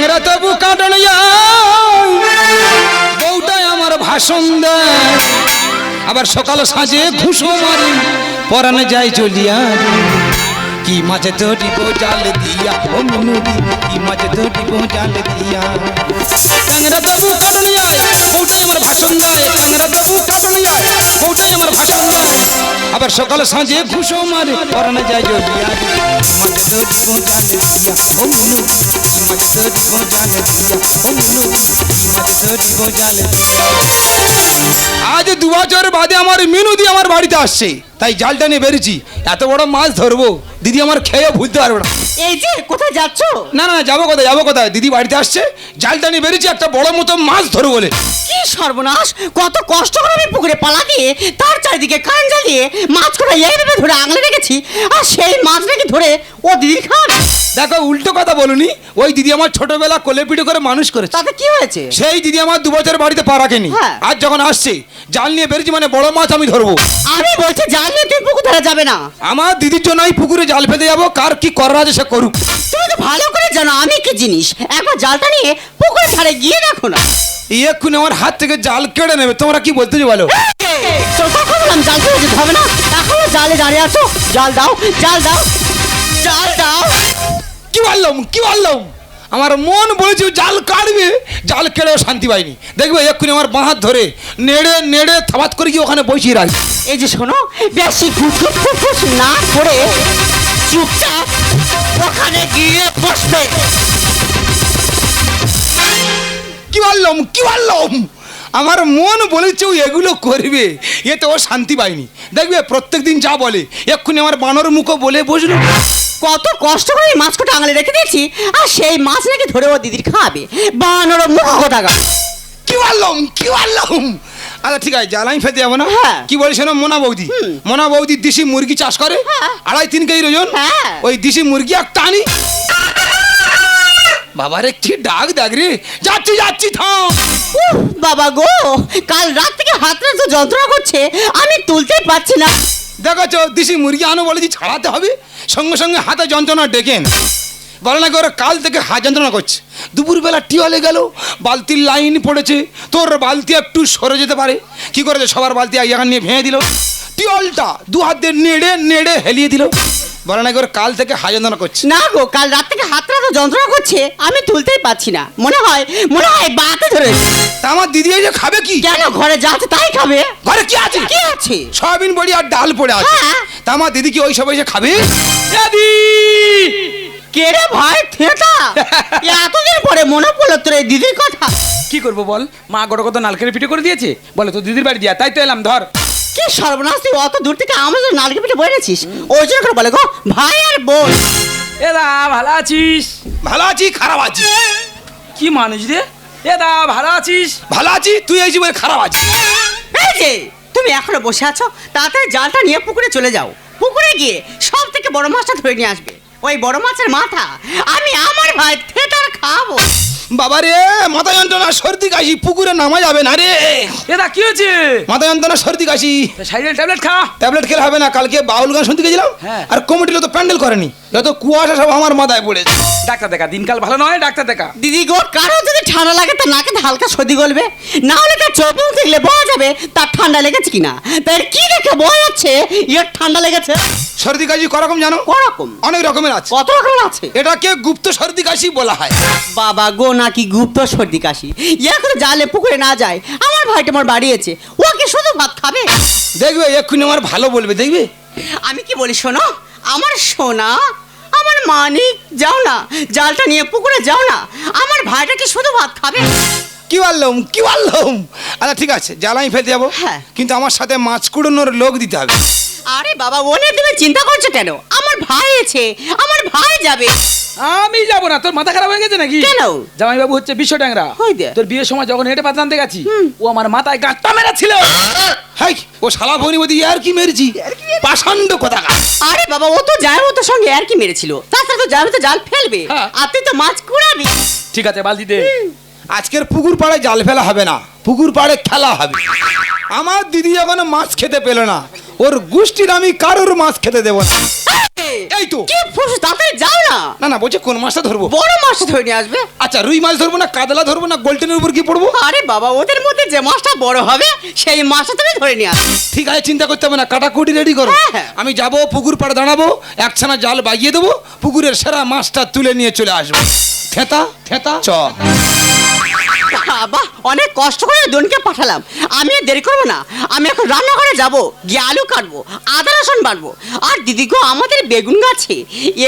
ট্যাংরা তবু কাটন বউটাই আমার ভাষণ দেয়। আবার সকাল সাজে ঘুষো মারি, পরানে যায় চলিয়া কি মাঝে তো জাল দিয়া ও মিনুদি কি তো ডিপো জাল দিয়া ট্যাংরা তবু কাটন বউটাই আমার ভাষণ দেয় ট্যাংরা তবু কাটন বউটাই আমার ভাষণ দেয় আবার সকাল সাজে ঘুষো মারি পরানে যায় মাঝে তো ডিপো জাল দিয়া ও মিনুদি কি মাঝে তো জাল দিয়া ও মিনুদি কি তো ডিপো জাল আজ দু বছর বাদে আমার মিনুদি আমার বাড়িতে আসছে তাই জালটা নিয়ে বেরিয়েছি। এত বড় মাছ ধরবো দিদি আমার খেয়ে ভুলতে পারবে না। এই যে কোথায় যাচ্ছ? না না যাব কোথায় যাব কোথায়? দিদি বাড়িতে আসছে জালটা নিয়ে বেরিয়েছি একটা বড় মতো মাছ ধরবো বলে। সর্বনাশ? কত কষ্ট করে আমি পুকুরে পালা দিয়ে তার চারিদিকে কান জ্বালিয়ে মাছ করে এইভাবে ধরে আঙলে রেখেছি আর সেই মাছ নাকি ধরে ও দিদি খান দেখো উল্টো কথা বলুনি ওই দিদি আমার ছোটবেলা কোলে পিঠে করে মানুষ করেছে। তাতে কি হয়েছে? সেই দিদি আমার দু বছর বাড়িতে পা রাখেনি। হ্যাঁ। আজ যখন আসছে জাল নিয়ে বেরিয়েছি মানে বড় মাছ আমি ধরবো। আমি বলছি জাল নিয়ে তুমি পুকুর ধরে যাবে না। আমার দিদির জন্য আমি পুকুরে জাল ফেলে যাব কার কি করার আছে সে করুক। তুমি তো ভালো করে জানো আমি কি জিনিস। একবার জালটা নিয়ে পুকুরে ধারে গিয়ে দেখো না। এক্ষুনি আমার হাত থেকে জাল কেড়ে নেবে। তোমরা কি বলতে বলো? তো বললাম জাল ফেলে যেতে হবে না। এখনও জালে দাঁড়িয়ে আছো। জাল দাও জাল দাও জাল দাও। কি বললাম কি বললাম? আমার মন বলেছে জাল কাটবে জাল কেড়েও শান্তি পাইনি। দেখবে এক্ষুনি আমার বাঁ হাত ধরে নেড়ে নেড়ে থাবাত করে গিয়ে ওখানে বসিয়ে রাখি এই যে শোনো বেশি ঘুটঘুট ফুটফুস না করে চুপচাপ ওখানে গিয়ে বসবে। কি বললাম কি বললাম? আমার মন বলেছে ও এগুলো করবে এতে ও শান্তি পায়নি। দেখবে প্রত্যেক দিন যা বলে এক্ষুনি আমার বানর মুখো বলে বসল। কত কষ্ট করে এই মাছ কটা আঙলে রেখে দিয়েছি আর সেই মাছ নাকি ধরে ও দিদির খাবে। বানর মুখ কোথাকা কি বললাম কি বললাম? আচ্ছা ঠিক আছে জ্বালাই ফেতে যাব না? হ্যাঁ। কি বলিস না মোনা বৌদি? মোনা বৌদি দেশি মুরগি চাষ করে? হ্যাঁ। আড়াই তিন কেজি ওজন? হ্যাঁ। ওই দেশি মুরগি একটা আনি। বাবারে কি ডাক ডাক রে যাচ্ছি যাচ্ছি থাম। বাবা গো কাল রাত থেকে হাতটা তো যন্ত্রণা করছে আমি তুলতেই পারছি না। দেখেছ দিশি মুরগি আনো বলেছি ছাড়াতে হবে? সঙ্গে সঙ্গে হাতে যন্ত্রণা ডেকেন বলে নাকি ওরা কাল থেকে হাত যন্ত্রণা করছে। দুপুরবেলা টিওলে গেল বালতির লাইন পড়েছে তোর বালতি একটু সরে যেতে পারে। কি করেছে? সবার বালতি এখান নিয়ে ভেঙে দিল। টিওলটা দু হাত দিয়ে নেড়ে নেড়ে হেলিয়ে দিল। বলে নাকি ওর কাল থেকে হাত যন্ত্রণা করছে? না গো কাল রাত থেকে হাতটা তো যন্ত্রণা করছে আমি তুলতেই পারছি না। মনে হয় মনে হয় বাতে ধরেছে তা আমার দিদি এই যে খাবে কি? কেন ঘরে যা আছে তাই খাবে? ঘরে কি আছে? কি আছে? সয়াবিন বড়ি আর ডাল পড়ে আছে। হ্যাঁ। তা আমার দিদি কি ওই সব এসে খাবে? কে রে ভাই এতদিন পরে মনে পড়ল তোর এই দিদির কথা। কি করব বল? মা গোটা কত নালকের পিঠে করে দিয়েছে? বলে তো দিদির বাড়ি দিয়া তাই তো এলাম ধর। কি সর্বনাশ তুই অত দূর থেকে আমাদের নালকে পিঠে বয়ে রেছিস ওই জন্য করে বলে গো ভাই আর বোন। এ দা ভালো আছিস? ভালো আছি খারাপ আছি। কি মানুষ রে? এ দা ভালো আছিস? ভালো আছি তুই এই জীবনে খারাপ আছি এই যে তুমি এখনও বসে আছো তাড়াতাড়ি জালটা নিয়ে পুকুরে চলে যাও। পুকুরে গিয়ে সব থেকে বড় মাছটা ধরে নিয়ে আসবে। ওই বড় মাছের মাথা আমি আমার ভাই থেটার খাব। বাবা রে মাথা যন্ত্রণা সর্দি কাশি পুকুরে নামা যাবে না রে। এ দা কি হয়েছে? মাথা যন্ত্রণা সর্দি কাশি। সাইডের ট্যাবলেট খা। ট্যাবলেট খেলে হবে না কালকে বাউল গান শুনতে গেছিলাম হ্যাঁ। আর কমিটি তো প্যান্ডেল করেনি। যত কুয়াশা সব আমার মাথায় পড়েছে ডাক্তার দেখা দিনকাল ভালো নয় ডাক্তার দেখা। দিদি গো কারও যদি ঠান্ডা লাগে তার নাকে হালকা সর্দি গলবে। না হলে তার চোখ দেখলে বোঝা যাবে তার ঠান্ডা লেগেছে কিনা। তার কি দেখে বোঝা যাচ্ছে ইয়ে ঠান্ডা লেগেছে। সর্দি কাশি করকম জানো? করকম? অনেক রকমের আছে। কত রকমের আছে? এটাকে গুপ্ত সর্দি কাশি বলা হয়। বাবা গো নাকি গুপ্ত সর্দি কাশি? এখন জালে পুকুরে না যায়। আমার ভাইটা আমার বাড়িয়েছে। কি শুধু ভাত খাবে? দেখবে এক্ষুনি আমার ভালো বলবে দেখবে? আমি কি বলি শোনো? আমার সোনা আমার মানিক যাও না। জালটা নিয়ে পুকুরে যাও না। আমার ভাইটা কি শুধু ভাত খাবে? কি বললাম কি বললাম? আচ্ছা ঠিক আছে জ্বালাই ফেলতে যাব হ্যাঁ। কিন্তু আমার সাথে মাছ কুড়োনোর লোক দিতে হবে। আরে বাবা ও নিয়ে তুমি চিন্তা করছ কেন? আমার ভাই আছে আমার ভাই যাবে। আমি যাব না তোর মাথা খারাপ হয়ে গেছে নাকি? কেন? জামাই বাবু হচ্ছে বিশ্ব ট্যাংরা দে। তোর বিয়ের সময় যখন হেঁটে পাতলাম গেছি ও আমার মাথায় গাঁটটা মেরেছিল। হাই ও শালা ভনিমতি আর কি মেরেছি? পাষাণ্ড কথা আরে বাবা ও তো যায় ও তো সঙ্গে আর কি মেরেছিল? তাছাড়া তো যাবে তো জাল ফেলবে। হ্যাঁ। আর তুই তো মাছ কুড়াবি। ঠিক আছে বালতিতে আজকের পুকুর পাড়ে জাল ফেলা হবে না পুকুর পাড়ে খেলা হবে। আমার দিদি যখন মাছ খেতে পেল না। ওর গোষ্ঠীর আমি কারোর মাছ খেতে দেবো না। এই তো। কি ফুস তাড়াতাড়ি যাও না। না না বলছে কোন মাছটা ধরবো? বড় মাছটা ধরে নিয়ে আসবে। আচ্ছা রুই মাছ ধরবো না কাতলা ধরবো না গোল্ডেনের উপর কি পড়ব? আরে বাবা ওদের মধ্যে যে মাছটা বড় হবে সেই মাছটা তুমি ধরে নিয়ে আসবে। ঠিক আছে চিন্তা করতে হবে না কাটাকুটি রেডি করো। হ্যাঁ, হ্যাঁ। আমি যাব পুকুর পাড়ে দাঁড়াবো একছানা জাল বাগিয়ে দেবো পুকুরের সেরা মাছটা তুলে নিয়ে চলে আসব। থেতা থেতা। চ। বাবা অনেক কষ্ট করে দনকে পাঠালাম। আমি আর দেরি করব না। আমি এখন রান্নাঘরে যাব গিয়ে আলু কাটবো আদা রসুন বাটবো। আর দিদি গো আমাদের বেগুন গাছে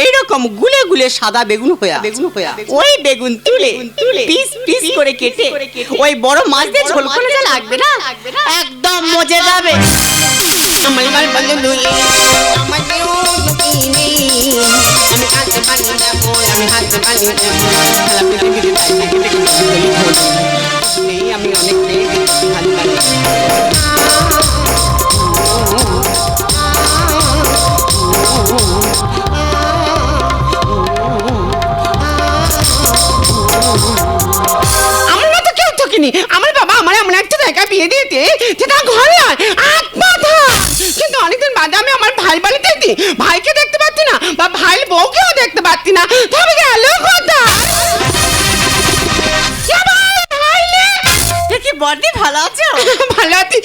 এইরকম গুলে গুলে সাদা বেগুন হয়ে বেগুন হয়ে ওই বেগুন তুলে তুলে পিস পিস করে কেটে ওই বড় মাছ দিয়ে ঝোল করে লাগবে না? একদম মজে যাবে। আমার আমি হাতে পানি আমার বাবা আমার এমন একটা জায়গায় বিয়ে দিয়েছে। যেটা ঘর দিই ভাইকে দেখতে পাচ্ছি না বা ভাই বউকেও দেখতে পাচ্ছি না। তবে গেল কি ভালো আছো? ভালো আছি।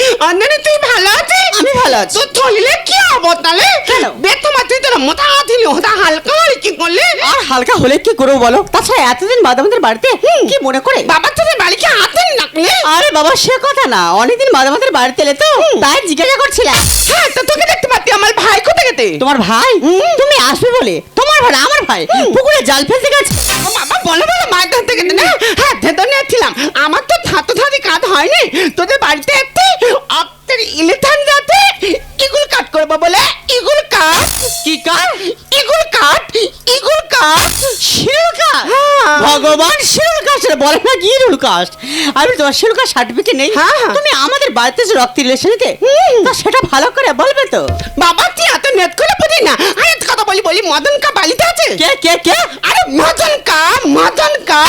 তুই ভালো আছিস? আমি ভালো আছি। তোর থলিলে কি অবতালে কেন? বেত তুই তোর মোটা ছিল ওটা হালকা কি করলে? আর হালকা হলে কি করব বলো? তাছাড়া এতদিন বাদ আমাদের বাড়িতে কি মনে করে? বাবা তোদের বাড়িকে হাতের নাকলে। আরে বাবা সে কথা না। অনেকদিন বাদে আমাদের বাড়িতে এলে তো তাই জিজ্ঞাসা করছিলাম। হ্যাঁ তো তোকে দেখতে পাচ্ছি আমার ভাই কোথায় গেছে তোমার ভাই? তুমি আসবে বলে? তোমার ভাই আমার ভাই? পুকুরে জাল ফেলতে গেছে। বাবা বলো বলো মাছ ধরতে গেছে না? হ্যাঁ ধেতো নিয়েছিলাম। আমার তো থাতো থাতি কাজ হয়নি। তোদের বাড়িতে একটি অক্টের ইলেকট্রন যাতে কাট করব বলে? ইগুল কাঠ। কি কাঠ? ইগুল কাঠ। ইগুল কাঠ। শিরুল হ্যাঁ। ভগবান শিরুল কাস্ট বলে না কি রুল কাঠ? আমি তোমার শিরুল সার্টিফিকেট নেই। হ্যাঁ, হ্যাঁ। তুমি আমাদের বাড়িতে যে রক্ত রিলেশনকে সেটা ভালো করে বলবে তো। বাবা তুই এত নেট করে বুঝি না। আরে বলি বলি মদন কা বাড়িতে আছে? কে কে কে? আরে মদন কা মদন কা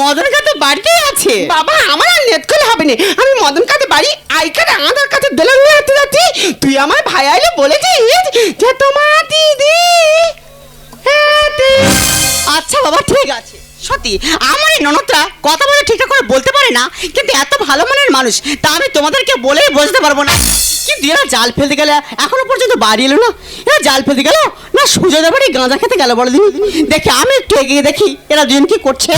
মদন কা তো বাড়িতেই আছে? বাবা আমার আর নেট করলে হবে না। আমি মদন কাছে বাড়ি আই কার্ড আধার কাছে দিলাম নিয়ে আসতে যাচ্ছি। তুই আমার ভাই আইলে বলেছিস যে তোমার দিদি হ্যাঁ, আচ্ছা বাবা ঠিক আছে। সত্যি আমার এই ননদটা কথা বলে ঠিকঠাক করে বলতে পারে না কিন্তু এত ভালো মনের মানুষ তা আমি তোমাদেরকে বলেই বোঝাতে পারব না। এরা জাল ফেলতে গেলে এখনও পর্যন্ত বাড়ি এলো না? এরা জাল ফেলতে গেল? না সুজয় বাড়ি গাঁজা খেতে গেল বড় দিন দেখি, আমি একটু এগিয়ে দেখি, এরা দুজন কি করছে?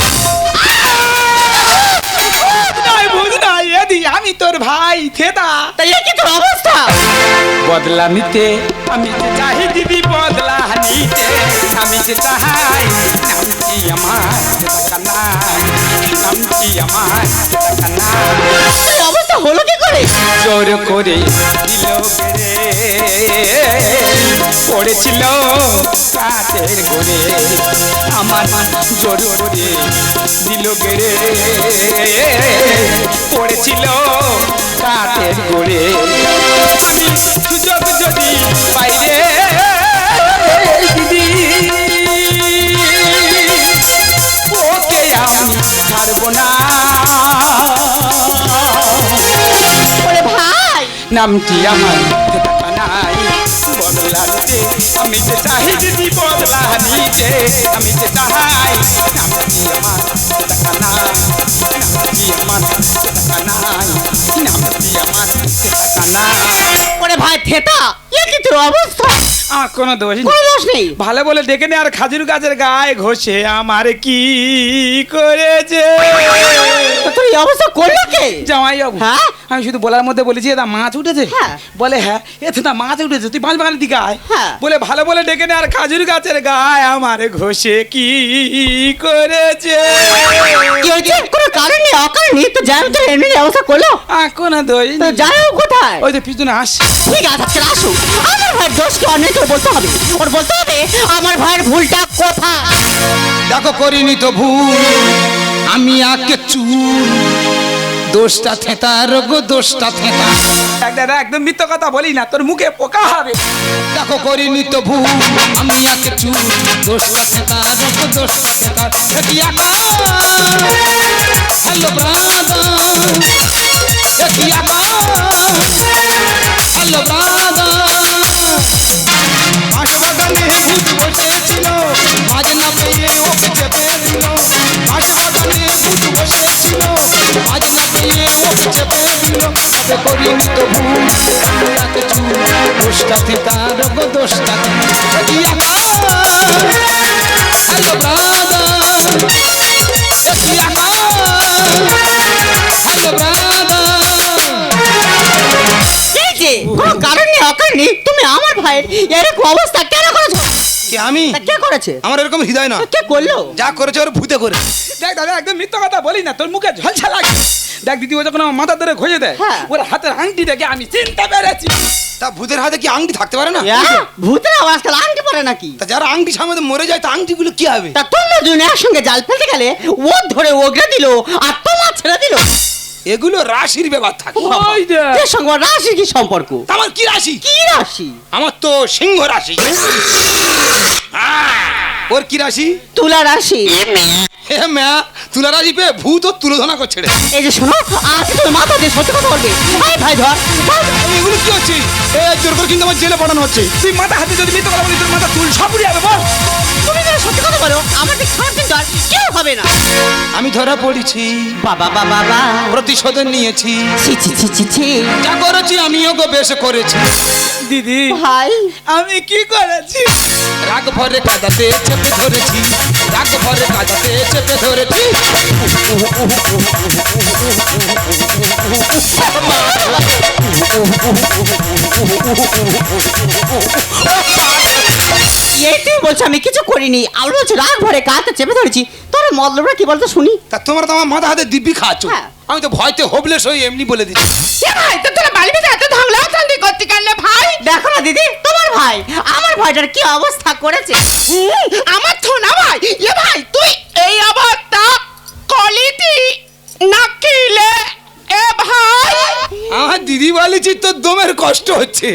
বুঝ নাই এদি আমি তোর ভাই থেতা তাই কি তোর অবস্থা? বদলা নিতে আমি যে চাহি দিদি বদলা নিতে। আমি যে চাহাই নামটি আমার কানা নামটি আমার কানা অবস্থা হলো কি করে? জোর করে দিল গেরে পড়েছিল কাঠের গোরে আমার জোর করে দিল গেরে পড়েছিল কাঠের গোরে আমি সুযোগ যদি বাইরে ওকে আমি ছাড়বো না। নামটি আমার আমি যে চাহি দিদি বদলা নিতে আমি যে চাহাই নামটি আমার নাই নামটি আমার নাই নামটি আমার নাই ওরে ভাই থেতা এ কি তোর অবস্থা? আমার কোনো দোষ কোনো নেই দোষ নেই? ভালো বলে ডেকে নে আর খাজুর গাছের গায়ে ঘষে আমার কি করেছে? তোর এই অবস্থা করল কে? জামাই বাবু হ্যাঁ? আমি শুধু বলার মধ্যে বলেছি এটা মাছ উঠেছে। হ্যাঁ। বলে হ্যাঁ এতে না মাছ উঠেছে তুই পাঁচ বাগানের দিকে আয়। হ্যাঁ। বলে ভালো বলে ডেকে নে আর খাজুর গাছের গায়ে আমার ঘষে কি করেছে? কি হয়েছে? কোনো কারণ নেই তো যাই তো এমনি অবস্থা করল? কোনো দোষ তো যাই হোক কোথায়? ওই যে পিছনে আসছে ঠিক আছে আজকে আসো আমার ভাইয়ের দোষ কি অনেক বলতে হবে। ওর বলতে হবে আমার ভাইয়ের ভুলটা কোথায়? দেখো করিনি তো ভুল। আমি আকে চুল। দোষটা থেতার গো দোষটা থেতা। একদম একদম মিথ্য কথা বলি না তোর মুখে পোকা হবে। দেখো করিনি তো ভুল আমি আকে চুল। দোষটা থেতার গো দোষটা থেতা। একই আকা। হ্যালো ব্রাদা একই আকা। হইত ভুল তাতে চুল দোষটাতে তার? দোষটাতে হ্যালো ব্রাদার হ্যালো ব্রাদার কারণে অকারণে তুমি আমার ভাইয়ের এরকম অবস্থা কেন করেছ? কে আমি। তা কে করেছে? আমার এরকম হৃদয় না। কে করল? যা করেছে ওর ভূতে করে দেখ দাদা একদম মিথ্যা কথা বলি না তোর মুখে ঝলসা লাগে। দেখ দিদি ও যখন আমার মাথা ধরে খোঁজে দেয় হ্যাঁ। ওর হাতের আংটি দেখে আমি চিনতে পেরেছি। তা ভূতের হাতে কি আংটি থাকতে পারে না? হ্যাঁ, ভূতের আওয়াজ কাল আনতে পারে নাকি? তা যারা আংটি সামনে মরে যায় তা আংটিগুলো কি হবে? তা তোমরা দুজন একসঙ্গে জাল ফেলতে গেলে ও ধরে ওগড়ে দিল আর তোমার ছেড়ে দিল। এগুলো রাশির ব্যাপার থাকে। ওই। এর সঙ্গে? ওর রাশির কি সম্পর্ক? তা আমার কি রাশি? কি রাশি? আমার তো সিংহ রাশি। ওর কি রাশি? তুলা রাশি। হে ম্যা তুলা রাশি পেয়ে ভূত ও তুলোধনা করছে রে। এই যে শোনো আজ তোর মাথা দিয়ে সত্যি কথা বলবি ভাই ভাই ধর। ধর। এগুলো কি হচ্ছে এই জোর করে কিন্তু আমার জেলে পাঠানো হচ্ছে। তুই মাথা হাতে যদি মিথ্যা কথা বলি তোর মাথা চুল সব উড়ে যাবে বল। তুমি যদি সত্যি কথা বলো আমাকে খারাপ কিন্তু আর কেউ হবে না। আমি ধরা পড়েছি। বাবা বাবা বাবা। প্রতিশোধ নিয়েছি। ছি ছি ছি ছি ছি। যা করেছি আমিও গো বেশ করেছি। দিদি। ভাই। আমি কি করেছি? রাগ ভরে কাদাতে চেপে ধরেছি। রাগ ভরে কাদাতে চেপে ধরেছি। এই তুই বলছো আমি কিছু করিনি। বলছো রাগ ভরে চেপে ধরেছি। তোর কি বলতো শুনি। তা তোমরা তো আমার মাথা হাতে দিব্যি খাচ্ছ। হ্যাঁ। আমি তো ভয়তে হোবলেস হয়ে এমনি বলে দিচ্ছি। ভাই? তো তোরা বাড়ি ভিতরে এত চান্দি করতে গেলে ভাই? দেখো না দিদি তোমার ভাই আমার ভাইটার কি অবস্থা করেছে? আমার তো না ভাই। এ ভাই তুই এই অবস্থা কলিটি নাকিলে এ ভাই। আমার দিদি বলেছি তোর দমের কষ্ট হচ্ছে।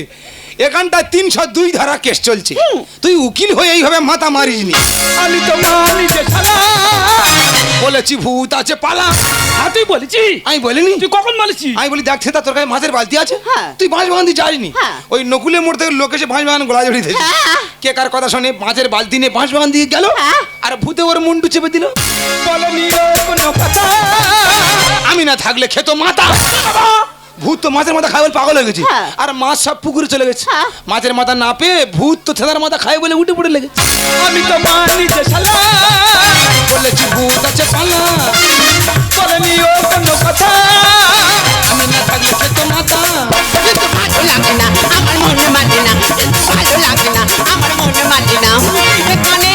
এখানটা তিনশো দুই ধারা কেস চলছে। তুই উকিল হয়ে এইভাবে মাথা মারিসনি। আমি তো মানি যে শালা বলেছি ভূত আছে পালা। হ্যাঁ তুই বলেছি। আমি বলিনি। তুই কখন বলেছি? আমি বলি দেখ সেটা তোর কাছে মাছের বালতি আছে। হ্যাঁ। তুই বাঁশ বাগান্তি যাইনি। হ্যাঁ। ওই নকুলের মোড় থেকে লোক এসে বাঁশ বাগান গোলা জড়িয়ে দিয়েছে। কে কার কথা শুনে মাছের বালতি নিয়ে বাঁশ বাগান দিয়ে গেল। আর ভূতে ওর মুন্ডু চেপে দিল। বলনি কোনো কথা আমি না থাকলে খেত মাথা ভূত তো মাছের মাথা খায় বলে পাগল হয়ে গেছে। হ্যাঁ। আর মাছ সব পুকুরে চলে গেছে। হ্যাঁ। মাছের মাথা না পেয়ে ভূত তো ছেদার মাথা খায় বলে উঠে পড়ে লেগেছে। আমি তো মানি যে শালা বলেছি ভূত আছে পালা। বলনি ও কোনো কথা। আমি না থাকলে খেত মাথা কিন্তু ভালো লাগে না আমার মনে মানে না ভালো লাগে না আমার মনে মানে না। এখানে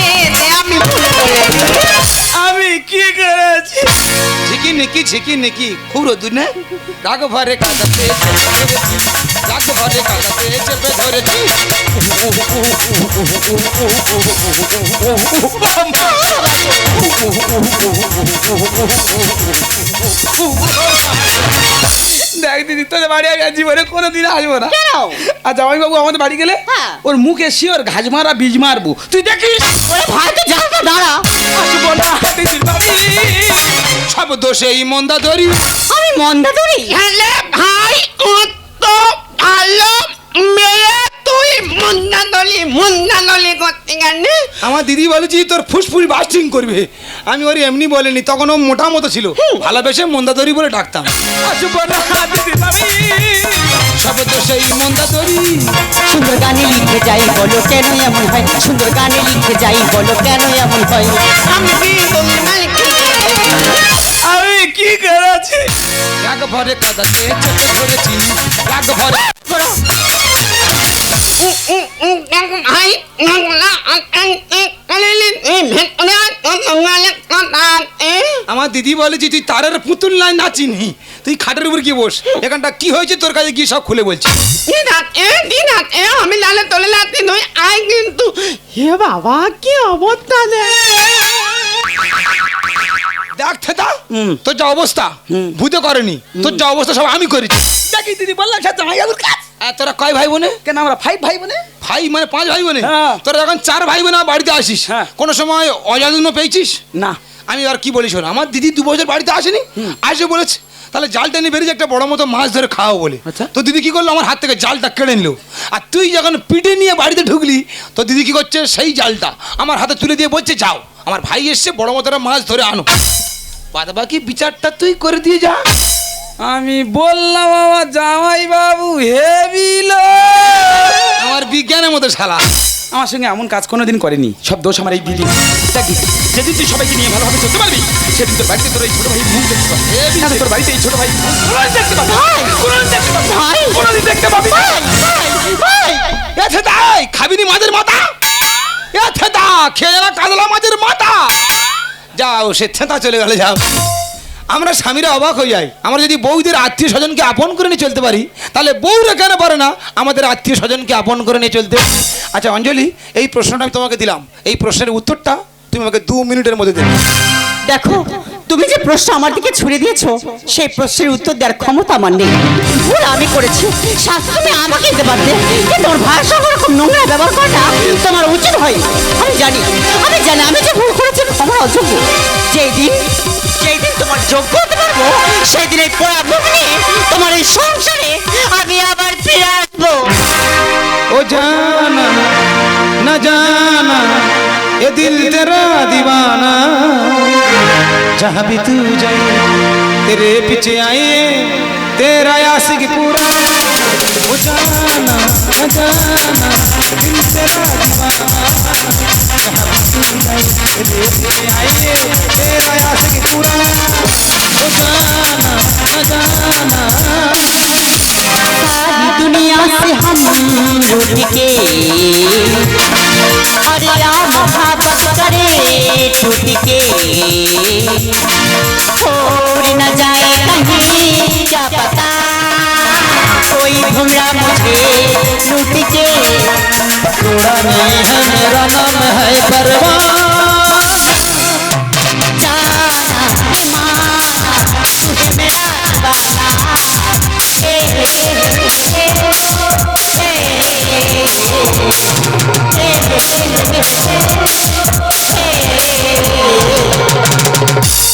ঝিকি নিকি ঝিকি খুব রোদুর না রাগ ভরে কাঁদাতে রাগ ভরে কাঁদাতে চেপে ধরেছি। দেখ দিদি তোদের বাড়ি আমি আর জীবনে কোনোদিন আসব না। আর জামাই বাবু আমাদের বাড়ি গেলে হ্যাঁ। ওর মুখে শিওর মারা বীজ মারবো। তুই দেখিস? ওরে ভাই তো দাঁড়া। আসব না। দিদির বাড়ি। সব দোষে এই মন্দা ধরি। আমি মন্দা ধরি? হ্যালে ভাই কত ভালো মেয়ে তুই। মুন্না দলি মুন্না দলি করতে গেলে। আমার দিদি বলেছি তোর ফুসফুস বাস্টিং করবে। আমি ওর এমনি বলিনি তখন ও মোটা মতো ছিল। ভালোবেসে মন্দাদরি বলে ডাকতাম। সব দোষে এই মন্দাদরি সুন্দর গানে লিখে যাই বলো কেন এমন হয়? সুন্দর গানে লিখে যাই বলো কেন এমন হয়? আমি কি বলি মালিক আমি কি করেছি রাগ ভরে কাদাতে চেপে ধরেছি রাগ ভরে ভাই আমার দিদি বলেছি তুই তারের পুতুল নাই নাচিনি তুই খাটের উপর গিয়ে বস। এখানটা কি হয়েছে তোর কাছে গিয়ে সব খুলে বলছি। আমি লালে তোলে লাতি নই আই কিন্তু হে বাবা কি অবস্থা রে? দেখ থেতা তোর যা অবস্থা ভূতে করেনি তোর যা অবস্থা সব আমি করেছি। দেখি দিদি বললাম সে জামাই বাবুর কাজ আর তোরা কয় ভাই বোনে কেন আমরা ফাইভ ভাই বোনে ভাই মানে পাঁচ ভাই বোনে হ্যাঁ। তোরা যখন চার ভাই বোনে আমার বাড়িতে আসিস হ্যাঁ। কোনো সময় অজাদুন্য পেয়েছিস? না। আমি আর কি বলি শোন আমার দিদি দু বছর বাড়িতে আসেনি আসে বলেছে তাহলে জালটা নিয়ে বেরিয়েছে একটা বড় মতো মাছ ধরে খাওয়া বলে। আচ্ছা। তো দিদি কি করল? আমার হাত থেকে জালটা কেড়ে নিল। আর তুই যখন পিঠে নিয়ে বাড়িতে ঢুকলি তো দিদি কি করছে? সেই জালটা আমার হাতে তুলে দিয়ে বলছে যাও। আমার ভাই এসছে বড় মতো একটা মাছ ধরে আনো বাদ বাকি বিচারটা তুই করে দিয়ে যা আমি বললাম আমার জামাই বাবু হেবিল আমার বিজ্ঞানের মতো শালা আমার সঙ্গে এমন কাজ কোনোদিন করেনি সব দোষ আমার এই দিদি দেখ দিদি, যেদিন তুই সবাইকে নিয়ে ভালোভাবে চলতে পারবি সেদিন তোর বাড়িতে তোর এই ছোট ভাই মুখ দেখতে পাবি তোর বাড়িতে এই ছোট ভাই দেখতে পাবি দেখতে পাবি। কোনোদিন দেখতে পাবি খাবিনি মাছের মাথা খেয়ে মাছের মাথা। যাও, সে থেতা চলে গেলে, যাও। আমরা স্বামীরা অবাক হয়ে যাই। আমরা যদি বউদের আত্মীয় স্বজনকে আপন করে নিয়ে চলতে পারি, তাহলে বউরা কেন পারে না আমাদের আত্মীয় স্বজনকে আপন করে নিয়ে চলতে? আচ্ছা অঞ্জলি, এই প্রশ্নটা আমি তোমাকে দিলাম। এই প্রশ্নের উত্তরটা তুমি আমাকে দু মিনিটের মধ্যে দেবে। দেখো তুমি যে প্রশ্ন আমার দিকে ছুড়ে দিয়েছ, সেই প্রশ্নের উত্তর দেওয়ার ক্ষমতা আমার নেই। ভুল আমি করেছি। শাস্তি তুমি দিতে পারবে কিন্তু তোমার ভাষা ওরকম নোংরা ব্যবহার করাটা তোমার উচিত হয় আমি জানি আমি জানি, আমি যে ভুল করেছি ক্ষমা অযোগ্য। যেই দিন যেই দিন তোমার যোগ্য হতে পারব, সেই দিনের এই পড়া নিয়ে তোমার এই সংসারে আমি আবার ফিরে আসব। ও জানা, না জানা, এ দিল তেরা দিবানা। जहाँ भी तू जाए, तेरे पीछे आए, तेरा आशिक पूरा। ओ जाना जाना, दिल तेरा तू जाए, तेरे पीछे तेरा आशिक पूरा। जाना जाना। सारी दुनिया से हम रूठ के अरे या मोहब्बत करे टूट के छोड़ न जाए कहीं क्या पता कोई घुमरा मुझे लूट के थोड़ा नहीं है मेरा नाम है परवान जाना है माना तुझे मेरा दीवाना Hey, hey, hey, hey,